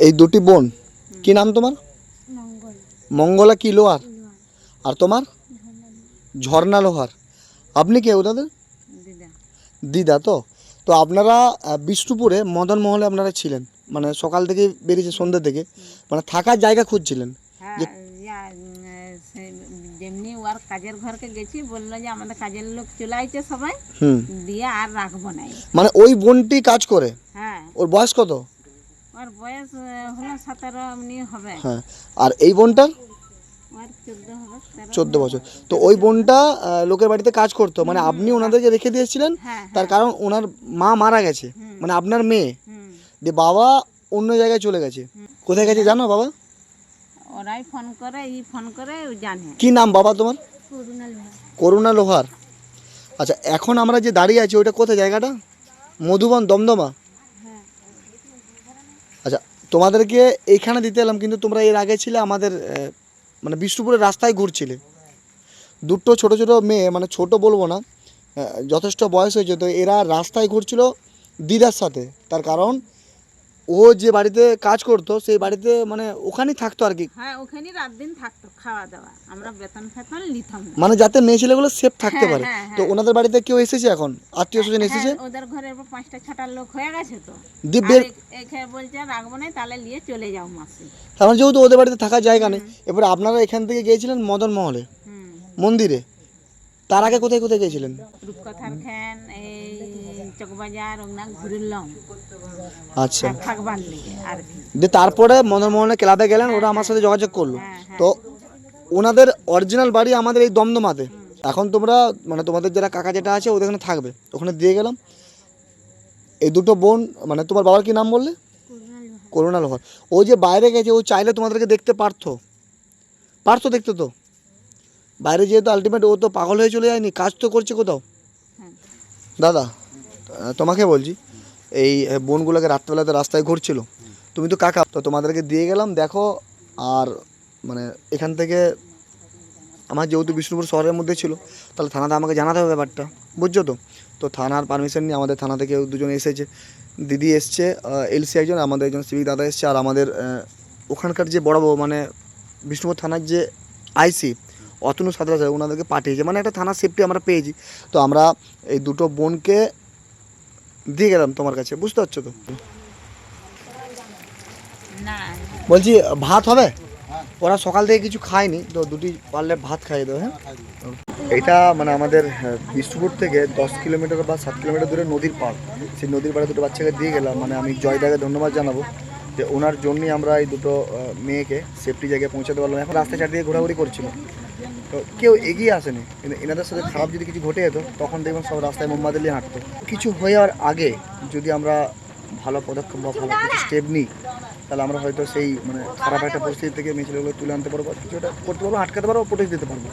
এই দুটি বোন কি নাম তোমার? মঙ্গলা। কি লোহার? আর তোমার? ঝর্ণা লোহার আপনি কে দিদা? দিদা। তো? তো আপনারা বিষ্ণুপুরে মদন মহলে আপনারা ছিলেন। মানে সকাল থেকে বেরিয়েছে সন্ধ্যে থেকে। মানে থাকার জায়গা খুঁজছিলেন। হ্যাঁ যেমনি ওর কাজের ঘরকে গেছি বলল যে আমাদের কাজের লোক চলে আইছে সবাই। হুম। দিয়ে আর রাখব নাই। মানে ওই বোনটি কাজ করে? হ্যাঁ। ওর বয়স কত? ওর বয়স হলো সতেরো এমনি হবে। হ্যাঁ। আর এই বোনটার চোদ্দ বছর। তো ওই বোনটা লোকের বাড়িতে কাজ করতো। মানে আপনি ওনাদেরকে রেখে দিয়েছিলেন হ্যাঁ তার কারণ ওনার মা মারা গেছে। মানে আপনার মেয়ে। যে বাবা অন্য জায়গায় চলে গেছে। কোথায় গেছে জানো বাবা? ওরাই ফোন করে ই ফোন করে জানে। কি নাম বাবা তোমার? করুণা লোহার। আচ্ছা এখন আমরা যে দাঁড়িয়ে আছি ওইটা কোথায় জায়গাটা? মধুবন দমদমা? হ্যাঁ আচ্ছা তোমাদেরকে এইখানে দিতে এলাম, কিন্তু তোমরা এর আগে ছিলে আমাদের মানে বিষ্ণুপুরের রাস্তায় ঘুরছিলে। দুটো ছোট ছোট মেয়ে মানে ছোট বলব না যথেষ্ট বয়স হয়েছে, তো এরা রাস্তায় ঘুরছিল দিদার সাথে। তার কারণ ও যে বাড়িতে কাজ করতো সেই বাড়িতে মানে ওখানেই থাকতো আর কি? হ্যাঁ ওখানে রাত দিন থাকতো খাওয়া দাওয়া। আমরা বেতন ফেতন নিতাম না। মানে যাতে মেয়ে ছেলেগুলো সেফ থাকতে হ্যাঁ, পারে। হ্যাঁ, তো ওনাদের বাড়িতে কেউ এসেছে এখন? আত্মীয় স্বজন এসেছে? হ্যাঁ, ওদের পাঁচটা ছটা লোক হয়ে গেছে তো। দিয়ে আর এ- এখানে বলছে রাখব না তাহলে নিয়ে চলে যাও মাসি। আমার যেহেতু ওদের বাড়িতে থাকার জায়গা নেই এবার আপনারা এখান থেকে গিয়েছিলেন মদন মহলে হুম। মন্দিরে? তার আগে কোথায় কোথায় গিয়েছিলেন? রূপকথার এই চকবাজার ওনা ঘুরলাম আচ্ছা। থাকবার লিগে আর কি দিয়ে তারপরে মদন মোহনে ক্লাবে গেলেন ওরা আমার সাথে যোগাযোগ করল। হ্যাঁ হ্যাঁ। তো ওনাদের অরিজিনাল বাড়ি আমাদের এই দমদমাতে। এখন তোমরা মানে তোমাদের যারা কাকা যেটা আছে ওদের এখানে থাকবে। ওখানে দিয়ে গেলাম। এই দুটো বোন মানে তোমার বাবার কি নাম বললে? করুণা লোহার ও যে বাইরে গেছে ও চাইলে তোমাদেরকে দেখতে পারতো। পারতো দেখতে তো। বাইরে যেহেতু আলটিমেট ও তো পাগল হয়ে চলে যায়নি। কাজ তো করছে কোথাও। হ্যাঁ। দাদা। তোমাকে বলছি, এই বোনগুলোকে রাত্রেবেলাতে রাস্তায় ঘুরছিল। তুমি তো কাকা, তো তোমাদেরকে দিয়ে গেলাম, দেখো, আর মানে এখান থেকে আমার যেহেতু বিষ্ণুপুর শহরের মধ্যে ছিল, তাহলে থানাতে আমাকে জানাতে হবে ব্যাপারটা, বুঝছ তো? তো থানার পারমিশন নিয়ে আমাদের থানা থেকে দুজন এসেছে, দিদি এসছে এলসি একজন, আমাদের একজন সিভিক দাদা এসছে, আর আমাদের ওখানকার যে বড় মানে বিষ্ণুপুর থানার যে আইসি অতনু স্যার ওনাদেরকে পাঠিয়েছে মানে একটা থানার সেফটি আমরা পেয়েছি। তো আমরা এই দুটো বোনকে দিয়ে গেলাম তোমার কাছে বুঝতে পারছ তো? বলছি ভাত হবে? ওরা সকাল থেকে কিছু খায়নি তো দুটি পারলে ভাত খাইয়ে দেবো হ্যাঁ? এটা মানে আমাদের বিষ্ণুপুর থেকে দশ কিলোমিটার বা সাত কিলোমিটার দূরে নদীর পাড়। সেই নদীর পাড়ে দুটো বাচ্চাকে দিয়ে গেলাম মানে আমি জয়দাকে ধন্যবাদ জানাব যে ওনার জন্যই আমরা এই দুটো মেয়েকে সেফটি জায়গায় পৌঁছাতে পারলাম। এখন রাস্তায় চারদিকে ঘোরাঘুরি করছিল। তো কেউ এগিয়ে আসেনি। এনাদের সাথে খারাপ যদি কিছু ঘটে যেত, তখন দেখবেন সব রাস্তায় মোমবাতি নিয়ে হাঁটতো। কিছু হওয়ার আগে যদি আমরা ভালো পদক্ষেপ বা ভালো কিছু স্টেপ নিই, তাহলে আমরা হয়তো সেই মানে খারাপ একটা পরিস্থিতি থেকে মেয়ে ছেলেগুলো তুলে আনতে পারব কিছু কিছুটা করতে পারব, আটকাতে পারব প্রোটেক্ট দিতে পারব।